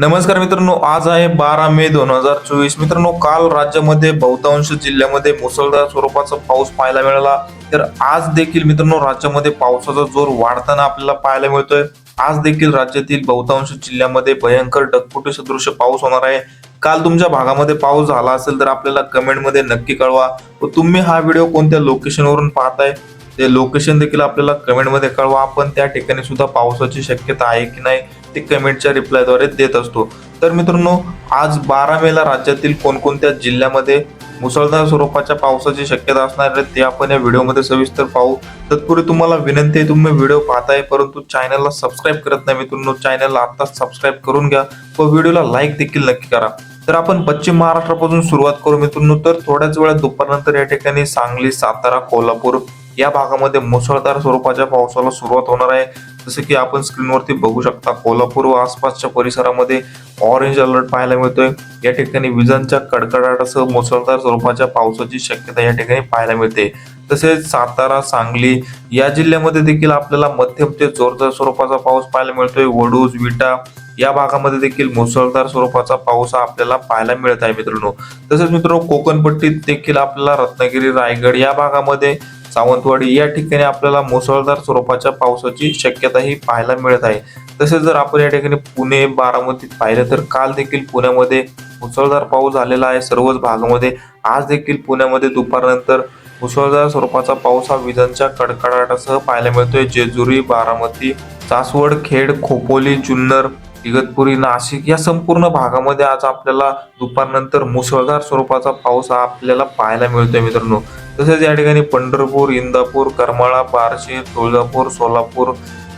नमस्कार मित्रांनो आज आहे बारा मे दोन हजार चोवीस. मित्रांनो काल राज्यामध्ये बहुतांश जिल्ह्यामध्ये मुसळधार स्वरूपाचा पाऊस पाहायला मिळाला. तर आज देखील मित्रांनो राज्यामध्ये पावसाचा जोर वाढताना आपल्याला पाहायला मिळतोय. आज देखील राज्यातील बहुतांश जिल्ह्यामध्ये भयंकर ढगफुटी सदृश पाऊस होणार आहे. काल तुमच्या भागामध्ये पाऊस झाला असेल तर आपल्याला कमेंटमध्ये नक्की कळवा. व तुम्ही हा व्हिडिओ कोणत्या लोकेशनवरून पाहताय? ते लोकेशन देखील आपल्याला कमेंटमध्ये कळवा. आपण त्या ठिकाणी सुद्धा पावसाची शक्यता आहे की नाही? ते कमेंटच्या रिप्लायद्वारे देत असतो. तर मित्रांनो आज बारा मेला राज्यातील कोणकोणत्या जिल्ह्यामध्ये मुसळधार स्वरूपाच्या पावसाची शक्यता असणार आहे ते आपण या व्हिडिओमध्ये सविस्तर पाहू. तत्पूर्वी तुम्हाला विनंती आहे तुम्ही व्हिडिओ पाहताय परंतु चॅनलला सबस्क्राईब करत नाही मित्रांनो चॅनलला आत्ताच सबस्क्राईब करून घ्या व व्हिडिओला लाईक देखील नक्की करा. तर आपण पश्चिम महाराष्ट्रापासून सुरुवात करू मित्रांनो तर थोड्याच वेळात दुपारनंतर या ठिकाणी सांगली सातारा कोल्हापूर या भागामध्ये मुसळधार स्वरूपाच्या पावसाला सुरुवात होणार आहे. जसं की आपण स्क्रीनवरती बघू शकता कोल्हापूर व आसपासच्या परिसरामध्ये ऑरेंज अलर्ट पाहायला मिळतोय. या ठिकाणी विजांच्या कडकडाटासह मुसळधार स्वरूपाच्या पावसाची शक्यता या ठिकाणी पाहायला मिळते. तसेच सातारा सांगली या जिल्ह्यामध्ये देखील आपल्याला मध्यम ते जोरदार स्वरूपाचा पाऊस पाहायला मिळतोय. वडूज विटा या भागामध्ये देखील मुसळधार स्वरूपाचा पाऊस हा आपल्याला पाहायला मिळत आहे मित्रांनो. तसेच मित्रांनो कोकणपट्टीत देखील आपल्याला रत्नागिरी रायगड या भागामध्ये सावंतवाडी या ठिकाणी आपल्याला मुसळधार स्वरूपाच्या पावसाची शक्यताही पाहायला मिळत आहे. तसेच जर आपण या ठिकाणी पुणे बारामतीत पाहिलं तर काल देखील पुण्यामध्ये मुसळधार पाऊस झालेला आहे. सर्वच भागामध्ये आज देखील पुण्यामध्ये दुपारनंतर मुसळधार स्वरूपाचा पाऊस हा विजांच्या कडकडाटासह पाहायला मिळतोय. जेजुरी बारामती सासवड खेड खोपोली जुन्नर इगतपुरी नाशिक या संपूर्ण भागामध्ये आज आपल्याला दुपारनंतर मुसळधार स्वरूपाचा पाऊस हा आपल्याला पाहायला मिळतोय मित्रांनो. तसेच या ठिकाणी पंढरपूर इंदापूर करमाळा बार्शी तुळजापूर सोलापूर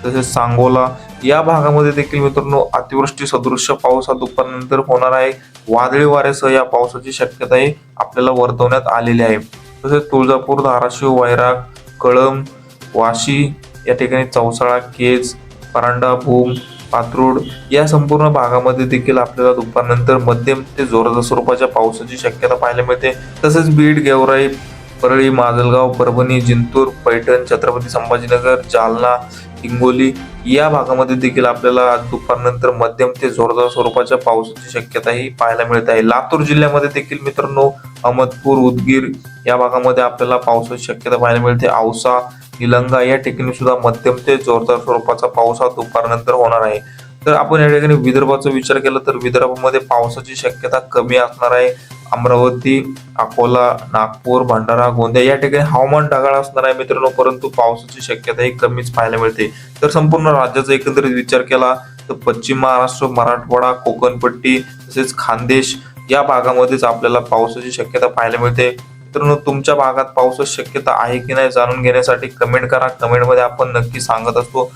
तसेच सांगोला या भागामध्ये देखील मित्रांनो अतिवृष्टी सदृश्य पाऊस हा दुपारनंतर होणार आहे. वादळी वाऱ्यासह या पावसाची शक्यताही आपल्याला वर्तवण्यात आलेली आहे. तसेच तुळजापूर धाराशिव वैराग कळंब वाशी या ठिकाणी चौसाळा केज परांडा भूम पात्रोड या संपूर्ण भागामध्ये देखील आपल्याला दुपारनंतर मध्यम ते जोरदार स्वरूपाच्या पावसाची शक्यता पाहायला मिळते. तसेच बीड गेवराई परळी माजलगाव परभणी जिंतूर पैठण छत्रपती संभाजीनगर जालना हिंगोली या भागामध्ये देखील आपल्याला आज दुपारनंतर मध्यम ते जोरदार स्वरूपाच्या पावसाची शक्यताही पाहायला मिळत आहे. लातूर जिल्ह्यामध्ये देखील मित्रांनो अहमदपूर उदगीर या भागामध्ये आपल्याला पावसाची शक्यता पाहायला मिळते. औसा निलंगा या ठिकाणी सुद्धा मध्यम ते जोरदार स्वरूपाचा पाऊस हा दुपारनंतर होणार आहे. तर आपण या ठिकाणी विदर्भाचा विचार केला तर विदर्भामध्ये पावसाची शक्यता कमी असणार आहे. अमरावती अकोला नागपूर भंडारा गोंदिया या ठिकाणी हवामान ढगाळ असणार आहे मित्रांनो परंतु पावसाची शक्यता ही कमीच पाहायला मिळते. तर संपूर्ण राज्याचा एकंदरीत विचार केला तर पश्चिम महाराष्ट्र मराठवाडा कोकणपट्टी तसेच खानदेश या भागामध्येच आपल्याला पावसाची शक्यता पाहायला मिळते. मित्रांनो तुमच्या भागात पावसाची शक्यता आहे की नाही जाणून घेण्यासाठी कमेंट करा. कमेंटमध्ये आपण नक्की सांगत असतो.